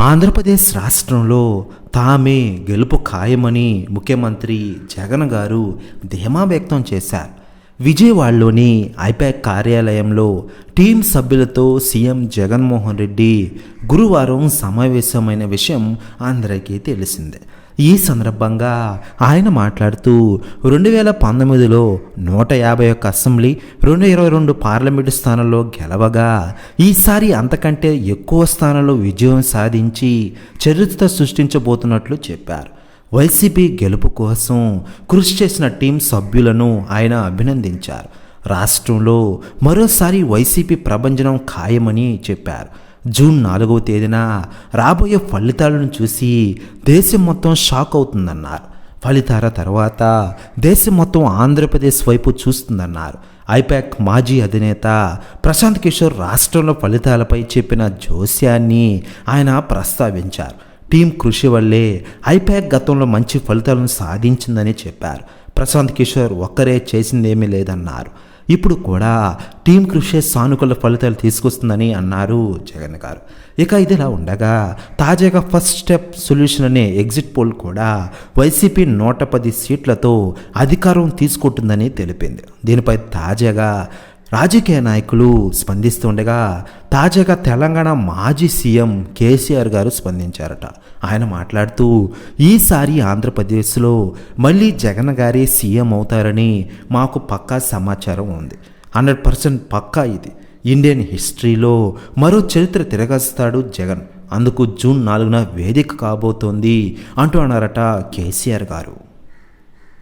ఆంధ్రప్రదేశ్ రాష్ట్రంలో తామే గెలుపు ఖాయమని ముఖ్యమంత్రి జగన్ గారు ధీమా వ్యక్తం చేశారు. విజయవాడలోని ఐపాక్ కార్యాలయంలో టీం సభ్యులతో సీఎం జగన్మోహన్ రెడ్డి గురువారం సమావేశమైన విషయం అందరికీ తెలిసిందే. ఈ సందర్భంగా ఆయన మాట్లాడుతూ రెండు వేల పంతొమ్మిదిలో నూట యాభై ఒక్క అసెంబ్లీ రెండు ఇరవై రెండు పార్లమెంటు స్థానాల్లో గెలవగా ఈసారి అంతకంటే ఎక్కువ స్థానంలో విజయం సాధించి చరిత్ర సృష్టించబోతున్నట్లు చెప్పారు. వైసీపీ గెలుపు కోసం కృషి చేసిన టీం సభ్యులను ఆయన అభినందించారు. రాష్ట్రంలో మరోసారి వైసీపీ ప్రభంజనం ఖాయమని చెప్పారు. జూన్ నాలుగవ తేదీన రాబోయే ఫలితాలను చూసి దేశం మొత్తం షాక్ అవుతుందన్నారు. ఫలితాల తర్వాత దేశం మొత్తం ఆంధ్రప్రదేశ్ వైపు చూస్తుందన్నారు. ఐపాక్ మాజీ అధినేత ప్రశాంత్ కిషోర్ రాష్ట్రంలో ఫలితాలపై చెప్పిన జోస్యాన్ని ఆయన ప్రస్తావించారు. టీం కృషి వల్లే ఐపాక్ గతంలో మంచి ఫలితాలను సాధించిందని చెప్పారు. ప్రశాంత్ కిషోర్ ఒక్కరే చేసిందేమీ లేదన్నారు. ఇప్పుడు కూడా టీం కృషి సానుకూల ఫలితాలు తీసుకొస్తుందని అన్నారు జగన్ గారు. ఇక ఇదిలా ఉండగా తాజాగా ఫస్ట్ స్టెప్ సొల్యూషన్ అనే ఎగ్జిట్ పోల్ కూడా వైసీపీ నూట పది సీట్లతో అధికారం తీసుకుంటుందని తెలిపింది. దీనిపై తాజాగా రాజకీయ నాయకులు స్పందిస్తుండగా తాజాగా తెలంగాణ మాజీ సీఎం కేసీఆర్ గారు స్పందించారట. ఆయన మాట్లాడుతూ ఈసారి ఆంధ్రప్రదేశ్లో మళ్ళీ జగన్ గారే సీఎం అవుతారని మాకు పక్కా సమాచారం ఉంది. హండ్రెడ్ పర్సెంట్ పక్కా ఇది. ఇండియన్ హిస్టరీలో మరో చరిత్ర తిరగస్తాడు జగన్. అందుకు జూన్ నాలుగున వేదిక కాబోతోంది అంటూ అన్నారట కేసీఆర్ గారు.